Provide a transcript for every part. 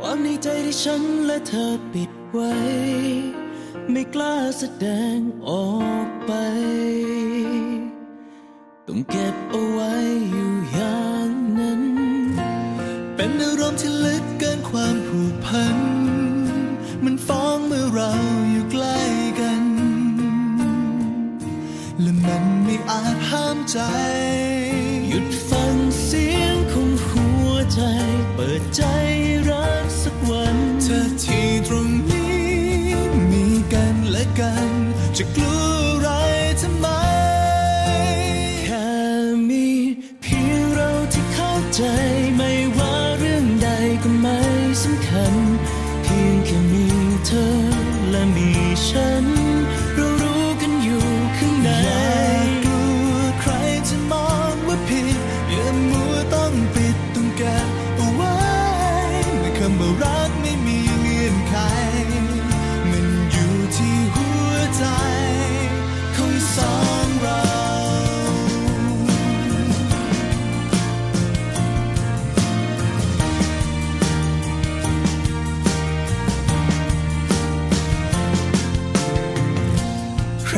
ความในใจที่ฉันและเธอปิดไว้ ไม่กล้าแสดงออกไป ต้องเก็บเอาไว้อยู่อย่างนั้น เป็นอารมณ์ที่ลึกเกินความผูกพัน มันฟ้องเมื่อเราอยู่ใกล้กัน และมันไม่อาจห้ามใจ หยุดฟังเสียงของหัวใจ เปิดใจ ขัน เพียงแค่มีเธอและมีฉัน เรารู้กันอยู่ข้างในอย่ากลัวใครจะมองว่าผิดอย่ามัวต้องปิดต้องแก้เอาไว้ในคำว่ารัก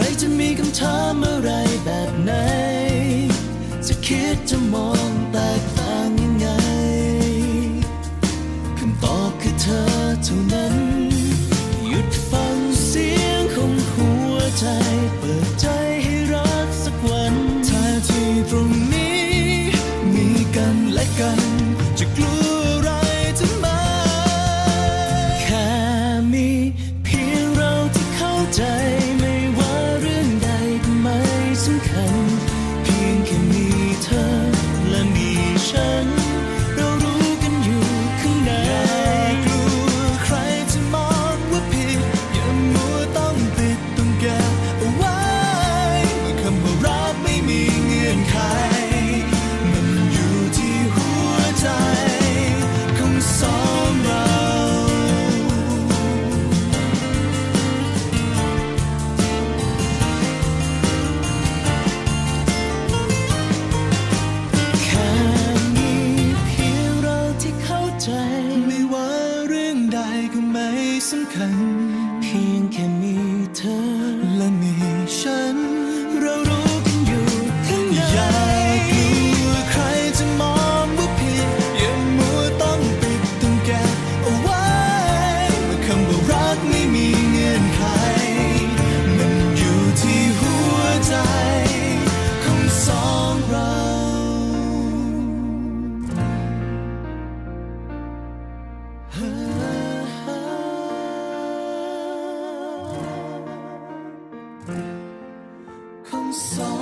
รจะมีคำถามอะไรแบบไหน จะคิดจะมองแตกต่างยังไง คำตอบคือเธอเท่านั้น หยุดฟังเสียงของหัวใจ เปิดใจให้รักสักวันถ้าที่ตรง ไม่ สำคัญ เพียงแค่มีเธอ không sao